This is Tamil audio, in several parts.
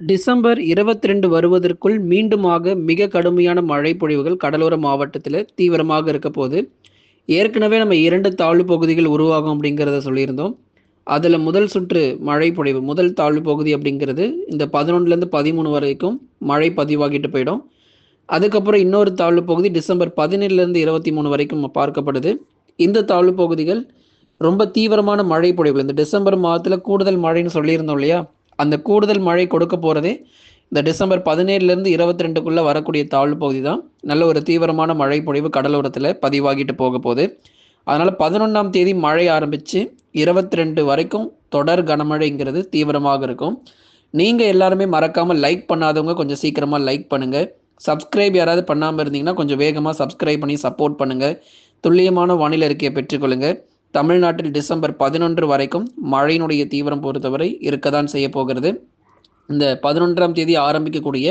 டிசம்பர் 22 வருவதற்குள் மீண்டுமாக மிக கடுமையான மழை பொழிவுகள் கடலோர மாவட்டத்தில் தீவிரமாக இருக்க போது. ஏற்கனவே நம்ம இரண்டு தாழ்வு பகுதிகள் உருவாகும் அப்படிங்கிறத சொல்லியிருந்தோம். அதில் முதல் சுற்று மழை பொழிவு, முதல் தாழ்வு பகுதி அப்படிங்கிறது இந்த 11லேருந்து 13 வரைக்கும் மழை பதிவாகிட்டு போயிடும். அதுக்கப்புறம் இன்னொரு தாழ்வு பகுதி டிசம்பர் 17லேருந்து 23 வரைக்கும் பார்க்கப்படுது. இந்த தாழ்வு பகுதிகள் ரொம்ப தீவிரமான மழை பொழிவு. இந்த டிசம்பர் மாதத்தில் கூடுதல் மழைன்னு சொல்லியிருந்தோம் இல்லையா? அந்த கூடுதல் மழை கொடுக்க போகிறதே இந்த டிசம்பர் 17லேருந்து 22க்குள்ள வரக்கூடிய தாழ்வு பகுதி தான். நல்ல ஒரு தீவிரமான மழை பொழிவு கடலோரத்தில் பதிவாகிட்டு போக போகுது அதனால் பதினொன்றாம் தேதி மழை ஆரம்பித்து இருபத்தி ரெண்டு வரைக்கும் தொடர் கனமழைங்கிறது தீவிரமாக இருக்கும். நீங்கள் எல்லாருமே மறக்காமல் லைக் பண்ணாதவங்க கொஞ்சம் சீக்கிரமாக லைக் பண்ணுங்கள் சப்ஸ்கிரைப் யாராவது பண்ணாமல் இருந்தீங்கன்னா, கொஞ்சம் வேகமாக சப்ஸ்கிரைப் பண்ணி சப்போர்ட் பண்ணுங்கள் துல்லியமான வானிலை அறிக்கையை பெற்றுக்கொள்ளுங்கள் தமிழ்நாட்டில் டிசம்பர் 11 வரைக்கும் மழையினுடைய தீவிரம் பொறுத்தவரை இருக்கத்தான் செய்ய போகிறது. இந்த 11ஆம் தேதி ஆரம்பிக்கக்கூடிய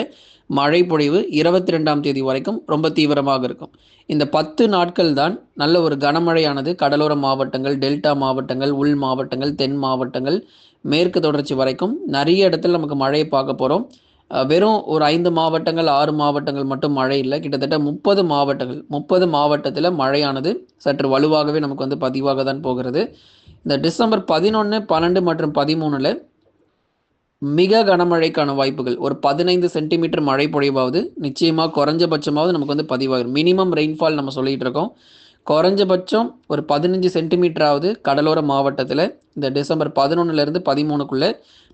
மழை பொழிவு 22ஆம் தேதி வரைக்கும் ரொம்ப தீவிரமாக இருக்கும். இந்த 10 நாட்கள் தான் நல்ல ஒரு கனமழையானது கடலோர மாவட்டங்கள், டெல்டா மாவட்டங்கள், உள் மாவட்டங்கள், தென் மாவட்டங்கள், மேற்கு தொடர்ச்சி வரைக்கும் நிறைய இடத்துல நமக்கு மழையை பார்க்க போகிறோம் வெறும் ஒரு ஐந்து மாவட்டங்கள், ஆறு மாவட்டங்கள் மட்டும் மழை இல்லை கிட்டத்தட்ட 30 மாவட்டங்கள், முப்பது மாவட்டத்தில் மழையானது சற்று வலுவாகவே நமக்கு வந்து பதிவாக தான் போகிறது. இந்த டிசம்பர் 11, 12 மற்றும் 13ல மிக கனமழைக்கான வாய்ப்புகள். ஒரு 15 சென்டிமீட்டர் மழை பொழிவாவது நிச்சயமாக குறைஞ்சபட்சமாவது நமக்கு வந்து பதிவாகும். மினிமம் ரெயின்ஃபால் நம்ம சொல்லிகிட்டு இருக்கோம். குறைஞ்சபட்சம் ஒரு 15 சென்டிமீட்டராவது கடலோர மாவட்டத்தில் இந்த டிசம்பர் 11லேருந்து 13க்குள்ள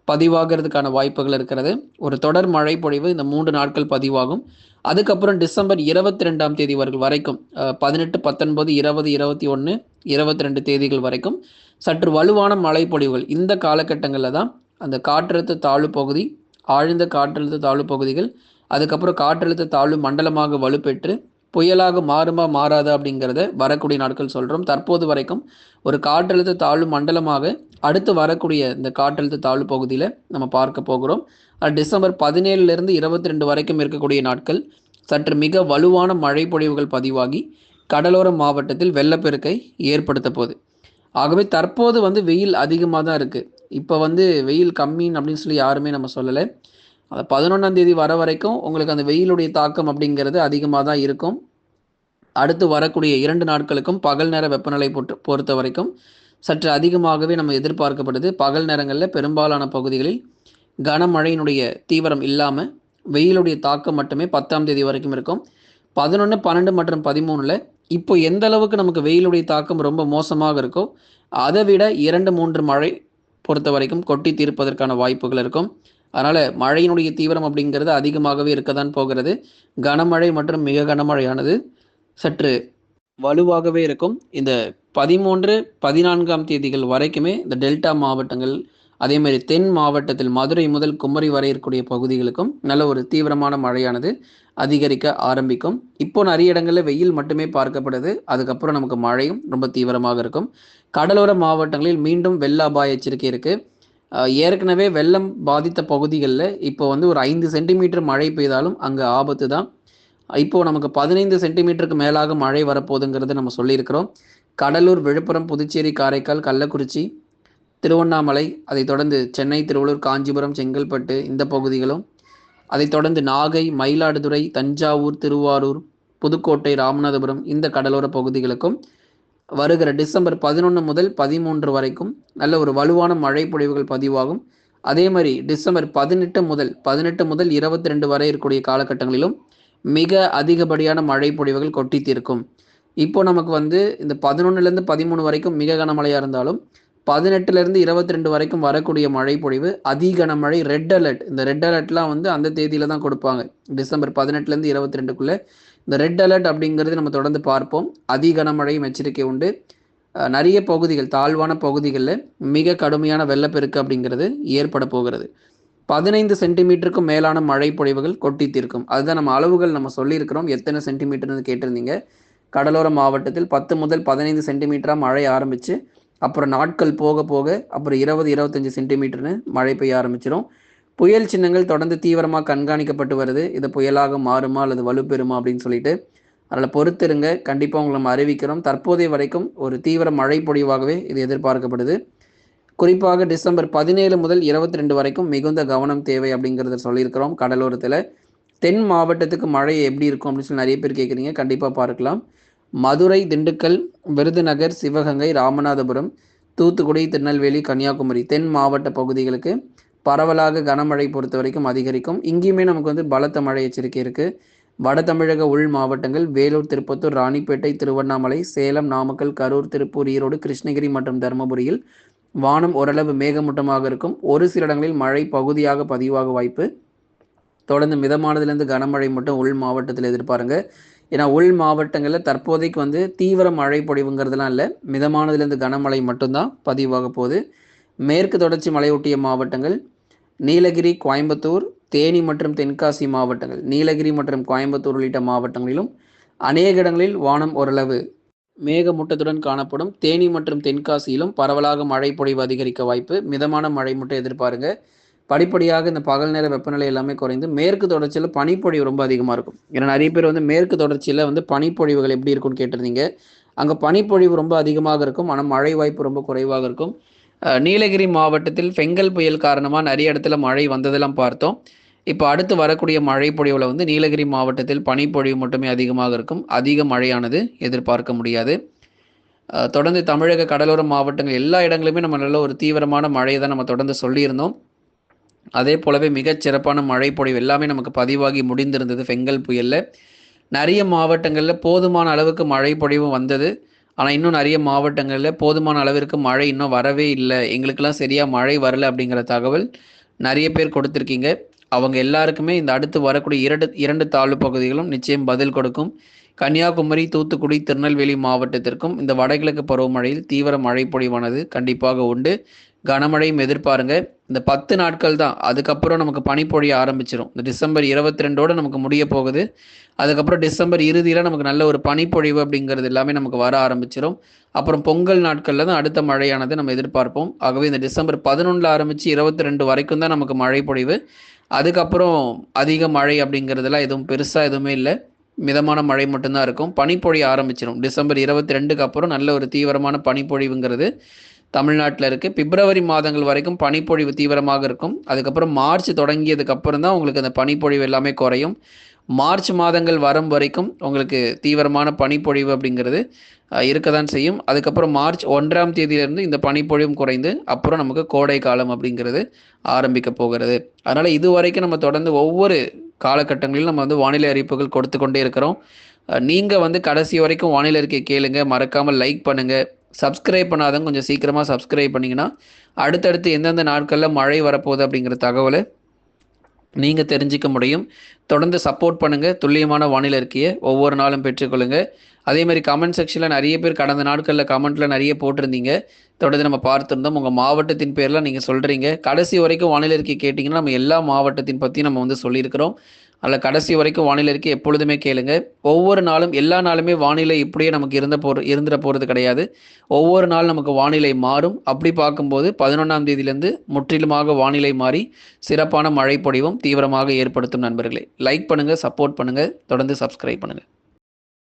பதிவாகிறதுக்கான வாய்ப்புகள் இருக்கிறது. ஒரு தொடர் மழை பொழிவு இந்த மூன்று நாட்கள் பதிவாகும். அதுக்கப்புறம் டிசம்பர் 22ஆம் தேதி வரை வரைக்கும் அ 18, 19, 20, 21, 22 தேதிகள் வரைக்கும் சற்று வலுவான மழை பொழிவுகள். இந்த காலகட்டங்களில் தான் அந்த காற்றழுத்த தாழ்வு பகுதி, ஆழ்ந்த காற்றழுத்த தாழ்வு பகுதிகள், அதுக்கப்புறம் காற்றழுத்த தாழ்வு மண்டலமாக வலுப்பெற்று புயலாக மாறுமா, மாறாதா அப்படிங்கிறத வரக்கூடிய நாட்கள் சொல்கிறோம் தற்போது வரைக்கும் ஒரு காற்றழுத்த தாழ்வு மண்டலமாக அடுத்து வரக்கூடிய இந்த காற்றழுத்த தாழ்வு பகுதியில் நம்ம பார்க்க போகிறோம். டிசம்பர் பதினேழுலேருந்து இருபத்தி ரெண்டு வரைக்கும் இருக்கக்கூடிய நாட்கள் சற்று மிக வலுவான மழை பொழிவுகள் பதிவாகி கடலோர மாவட்டத்தில் வெள்ளப்பெருக்கை ஏற்படுத்த போது. ஆகவே தற்போது வந்து வெயில் அதிகமாக தான் இருக்குது இப்போ வந்து வெயில் கம்மின்னு அப்படின்னு சொல்லி யாருமே நம்ம சொல்லலை அந்த 11ஆம் தேதி வர வரைக்கும் உங்களுக்கு அந்த வெயிலுடைய தாக்கம் அப்படிங்கிறது அதிகமாக தான் இருக்கும். அடுத்து வரக்கூடிய இரண்டு நாட்களுக்கும் பகல் நேர வெப்பநிலை பொறுத்த வரைக்கும் சற்று அதிகமாகவே நம்ம எதிர்பார்க்கப்படுது. பகல் நேரங்களில் பெரும்பாலான பகுதிகளில் கனமழையினுடைய தீவிரம் இல்லாமல் வெயிலுடைய தாக்கம் மட்டுமே 10ஆம் தேதி வரைக்கும் இருக்கும். 11, 12 மற்றும் 13ல இப்போ எந்த அளவுக்கு நமக்கு வெயிலுடைய தாக்கம் ரொம்ப மோசமாக இருக்கோ, அதை விட 2, 3 மழை பொறுத்த வரைக்கும் கொட்டி தீர்ப்பதற்கான வாய்ப்புகள் இருக்கும். அதனால் மழையினுடைய தீவிரம் அப்படிங்கிறது அதிகமாகவே இருக்க தான் போகிறது. கனமழை மற்றும் மிக கனமழையானது சற்று வலுவாகவே இருக்கும். இந்த 13, 14ஆம் தேதிகள் வரைக்குமே இந்த டெல்டா மாவட்டங்கள், அதே மாதிரி தென் மாவட்டத்தில் மதுரை முதல் குமரி வரை இருக்கக்கூடிய பகுதிகளுக்கும் நல்ல ஒரு தீவிரமான மழையானது அதிகரிக்க ஆரம்பிக்கும். இப்போ நிறைய இடங்களில் வெயில் மட்டுமே பார்க்கப்படுது. அதுக்கப்புறம் நமக்கு மழையும் ரொம்ப தீவிரமாக இருக்கும். கடலோர மாவட்டங்களில் மீண்டும் வெள்ள அபாய எச்சரிக்கை இருக்குது ஏற்கனவே வெள்ளம் பாதித்த பகுதிகளில் இப்போ வந்து ஒரு ஐந்து சென்டிமீட்டர் மழை பெய்தாலும் அங்கே ஆபத்து தான். இப்போது நமக்கு 15 சென்டிமீட்டருக்கு மேலாக மழை வரப்போகுதுங்கிறது நம்ம சொல்லியிருக்கிறோம். கடலூர், விழுப்புரம், புதுச்சேரி, காரைக்கால், கள்ளக்குறிச்சி, திருவண்ணாமலை, அதைத் தொடர்ந்து சென்னை, திருவள்ளூர், காஞ்சிபுரம், செங்கல்பட்டு இந்த பகுதிகளும், அதைத் தொடர்ந்து நாகை, மயிலாடுதுறை, தஞ்சாவூர், திருவாரூர், புதுக்கோட்டை, ராமநாதபுரம் இந்த கடலோர பகுதிகளுக்கும் வருகிற டிசம்பர் 11 முதல் 13 வரைக்கும் நல்ல ஒரு வலுவான மழை பொழிவுகள் பதிவாகும். அதே மாதிரி டிசம்பர் 18 முதல் 18 முதல் 22 வரை இருக்கக்கூடிய காலகட்டங்களிலும் மிக அதிகப்படியான மழை பொழிவுகள் கொட்டி தீர்க்கும். இப்போ நமக்கு வந்து இந்த 11லேருந்து 13 வரைக்கும் மிக கனமழையாக இருந்தாலும், 18லேருந்து 22 வரைக்கும் வரக்கூடிய மழை பொழிவு அதி கனமழை ரெட் அலர்ட். இந்த ரெட் அலர்ட்லாம் வந்து அந்த தேதியில தான் கொடுப்பாங்க. டிசம்பர் 18லேருந்து 22க்குள்ள இந்த ரெட் அலர்ட் அப்படிங்கிறது நம்ம தொடர்ந்து பார்ப்போம். அதி கனமழையும் எச்சரிக்கை உண்டு. நிறைய பகுதிகள், தாழ்வான பகுதிகளில் மிக கடுமையான வெள்ளப்பெருக்கு அப்படிங்கிறது ஏற்பட போகிறது. 15 சென்டிமீட்டருக்கும் மேலான மழை பொழிவுகள் கொட்டி தீர்க்கும். அதுதான் நம்ம அளவுகள் நம்ம சொல்லியிருக்கிறோம். எத்தனை சென்டிமீட்டர்னு கேட்டிருந்தீங்க. கடலோர மாவட்டத்தில் 10 முதல் பதினைந்து சென்டிமீட்டராக மழை ஆரம்பிச்சு, அப்புறம் நாட்கள் போக போக அப்புறம் இருபது இருபத்தஞ்சி சென்டிமீட்டர்னு மழை பெய்ய ஆரம்பிச்சிடும் புயல் சின்னங்கள் தொடர்ந்து தீவிரமாக கண்காணிக்கப்பட்டு வருது. இது புயலாக மாறுமா அல்லது வலுப்பெறுமா அப்படின்னு சொல்லிட்டு. அதில் பொறுத்திருங்க. கண்டிப்பாக உங்களை நம்ம அறிவிக்கிறோம். தற்போதைய வரைக்கும் ஒரு தீவிர மழை பொழிவாகவே இது எதிர்பார்க்கப்படுது. குறிப்பாக டிசம்பர் பதினேழு முதல் இருபத்தி ரெண்டு வரைக்கும் மிகுந்த கவனம் தேவை அப்படிங்கிறத சொல்லியிருக்கிறோம். கடலோரத்தில் தென் மாவட்டத்துக்கு மழை எப்படி இருக்கும் அப்படின்னு சொல்லி நிறைய பேர் கேட்குறீங்க கண்டிப்பாக பார்க்கலாம். மதுரை திண்டுக்கல் விருதுநகர் சிவகங்கை ராமநாதபுரம் தூத்துக்குடி திருநெல்வேலி கன்னியாகுமரி தென் மாவட்ட பகுதிகளுக்கு பரவலாக கனமழை பொறுத்த வரைக்கும் அதிகரிக்கும். இங்கேயுமே நமக்கு வந்து பலத்த மழை எச்சரிக்கை இருக்குது வட தமிழக உள் மாவட்டங்கள் வேலூர் திருப்பத்தூர் ராணிப்பேட்டை திருவண்ணாமலை சேலம் நாமக்கல் கரூர் திருப்பூர் ஈரோடு கிருஷ்ணகிரி மற்றும் தருமபுரியில் வானம் ஓரளவு மேகமூட்டமாக இருக்கும். ஒரு சில இடங்களில் மழை பகுதியாக பதிவாக வாய்ப்பு. தொடர்ந்து மிதமானதுலேருந்து கனமழை மட்டும் உள் மாவட்டத்தில் எதிர்பாருங்க. ஏன்னா உள் மாவட்டங்களில் தற்போதைக்கு வந்து தீவிர மழை பொழிவுங்கிறதுலாம் இல்லை. மிதமானதுலேருந்து கனமழை மட்டும்தான் பதிவாக போகுது. மேற்கு தொடர்ச்சி மலையொட்டிய மாவட்டங்கள் நீலகிரி கோயம்புத்தூர் தேனி மற்றும் தென்காசி மாவட்டங்கள் நீலகிரி மற்றும் கோயம்புத்தூர் உள்ளிட்ட மாவட்டங்களிலும் அநேக இடங்களில் வானம் ஓரளவு மேகமூட்டத்துடன் காணப்படும் தேனி மற்றும் தென்காசியிலும் பரவலாக மழை பொழிவு அதிகரிக்க வாய்ப்பு மிதமான மழை மட்டும் எதிர்பாருங்க. படிப்படியாக இந்த பகல் நேர வெப்பநிலை எல்லாமே குறைந்து மேற்கு தொடர்ச்சியில் பனிப்பொழிவு ரொம்ப அதிகமாக இருக்கும். ஏன்னா நிறைய பேர் வந்து மேற்கு தொடர்ச்சியில் வந்து பனிப்பொழிவுகள் எப்படி இருக்கும்னு கேட்டிருந்தீங்க. அங்கே பனிப்பொழிவு ரொம்ப அதிகமாக இருக்கும் ஆனால் மழை வாய்ப்பு ரொம்ப குறைவாக இருக்கும். நீலகிரி மாவட்டத்தில் பெங்கல் புயல் காரணமாக நிறைய இடத்துல மழை வந்ததெல்லாம் பார்த்தோம். இப்போ அடுத்து வரக்கூடிய மழை பொழிவில் வந்து நீலகிரி மாவட்டத்தில் பனிப்பொழிவு மட்டுமே அதிகமாக இருக்கும். அதிக மழையானது எதிர்பார்க்க முடியாது. தொடர்ந்து தமிழக கடலோர மாவட்டங்கள் எல்லா இடங்களுமே நம்ம நல்ல ஒரு தீவிரமான மழையை தான் நம்ம தொடர்ந்து சொல்லியிருந்தோம். அதே போலவே மிகச் சிறப்பான மழை பொழிவு எல்லாமே நமக்கு பதிவாகி முடிந்திருந்தது பெங்கல் புயலில். நிறைய மாவட்டங்களில் போதுமான அளவுக்கு மழை பொழிவும் வந்தது. ஆனால் இன்னும் நிறைய மாவட்டங்களில் போதுமான அளவிற்கு மழை இன்னும் வரவே இல்லை. எங்களுக்கெல்லாம் சரியாக மழை வரல அப்படிங்கிற தகவல் நிறைய பேர் கொடுத்துருக்கீங்க. அவங்க எல்லாருக்குமே இந்த அடுத்து வரக்கூடிய இரண்டு இரண்டு தாழ்வு பகுதிகளும் நிச்சயம் பதில் கொடுக்கும். கன்னியாகுமரி தூத்துக்குடி திருநெல்வேலி மாவட்டத்திற்கும் இந்த வடகிழக்கு பருவமழையில் தீவிர மழை பொழிவானது கண்டிப்பாக உண்டு. கனமழையும் எதிர்பாருங்க. இந்த பத்து நாட்கள் தான். அதுக்கப்புறம் நமக்கு பனிப்பொழிய ஆரம்பிச்சிடும் இந்த டிசம்பர் இருபத்தி ரெண்டோடு நமக்கு முடிய போகுது. அதுக்கப்புறம் டிசம்பர் இறுதியில் நமக்கு நல்ல ஒரு பனிப்பொழிவு அப்படிங்கிறது எல்லாமே நமக்கு வர ஆரம்பிச்சிடும் அப்புறம் பொங்கல் நாட்களில் தான் அடுத்த மழையானது நம்ம எதிர்பார்ப்போம். ஆகவே இந்த டிசம்பர் பதினொன்றில் ஆரம்பித்து இருபத்தி ரெண்டு வரைக்கும் தான் நமக்கு மழை பொழிவு. அதுக்கப்புறம் அதிக மழை அப்படிங்கிறதுலாம் எதுவும் பெருசாக எதுவுமே இல்லை. மிதமான மழை மட்டும்தான் இருக்கும். பனிப்பொழிய ஆரம்பிச்சிடும் டிசம்பர் இருபத்தி ரெண்டுக்கு அப்புறம் நல்ல ஒரு தீவிரமான பனிப்பொழிவுங்கிறது தமிழ்நாட்டில் இருக்குது பிப்ரவரி மாதங்கள் வரைக்கும் பனிப்பொழிவு தீவிரமாக இருக்கும். அதுக்கப்புறம் மார்ச் தொடங்கியதுக்கு அப்புறம் தான் உங்களுக்கு அந்த பனிப்பொழிவு எல்லாமே குறையும். மார்ச் மாதங்கள் வரும் வரைக்கும் உங்களுக்கு தீவிரமான பனிப்பொழிவு அப்படிங்கிறது இருக்க தான் செய்யும். அதுக்கப்புறம் மார்ச் ஒன்றாம் தேதியிலிருந்து இந்த பனிப்பொழிவும் குறைந்து அப்புறம் நமக்கு கோடை காலம் அப்படிங்கிறது ஆரம்பிக்க போகிறது. அதனால் இது வரைக்கும் நம்ம தொடர்ந்து ஒவ்வொரு காலகட்டங்களிலும் நம்ம வந்து வானிலை அறிவிப்புகள் கொடுத்து கொண்டே இருக்கிறோம். நீங்கள் வந்து கடைசி வரைக்கும் வானிலை அறிக்கை கேளுங்க மறக்காமல் லைக் பண்ணுங்கள் சப்ஸ்கிரைப் பண்ணாதவங்க கொஞ்சம் சீக்கிரமாக சப்ஸ்கிரைப் பண்ணிங்கன்னா அடுத்தடுத்து எந்தெந்த நாட்களில் மழை வரப்போகுது அப்படிங்கிற தகவலை நீங்கள் தெரிஞ்சிக்க முடியும். தொடர்ந்து சப்போர்ட் பண்ணுங்கள் துல்லியமான வானிலை இருக்கிய ஒவ்வொரு நாளும் பெற்றுக்கொள்ளுங்கள் அதே மாதிரி கமெண்ட் செக்ஷனில் நிறைய பேர் கடந்த நாட்களில் கமெண்ட்டில் நிறைய போட்டிருந்தீங்க. தொடர்ந்து நம்ம பார்த்துருந்தோம். உங்கள் மாவட்டத்தின் பேர்லாம் நீங்கள் சொல்கிறீங்க கடைசி வரைக்கும் வானிலை இருக்கை கேட்டிங்கன்னா நம்ம எல்லா மாவட்டத்தின் பற்றியும் நம்ம வந்து சொல்லியிருக்கிறோம். அதில் கடைசி வரைக்கும் வானிலை இருக்கு எப்பொழுதுமே கேளுங்க. ஒவ்வொரு நாளும் எல்லா நாளுமே வானிலை இப்படியே நமக்கு இருந்த போ இருந்துட போகிறது கிடையாது. ஒவ்வொரு நாள் நமக்கு வானிலை மாறும். அப்படி பார்க்கும்போது பதினொன்றாம் தேதியிலேருந்து முற்றிலுமாக வானிலை மாறி சிறப்பான மழை பொழிவும் தீவிரமாக ஏற்படுத்தும் நண்பர்களே. லைக் பண்ணுங்கள் சப்போர்ட் பண்ணுங்கள் தொடர்ந்து சப்ஸ்கிரைப் பண்ணுங்கள்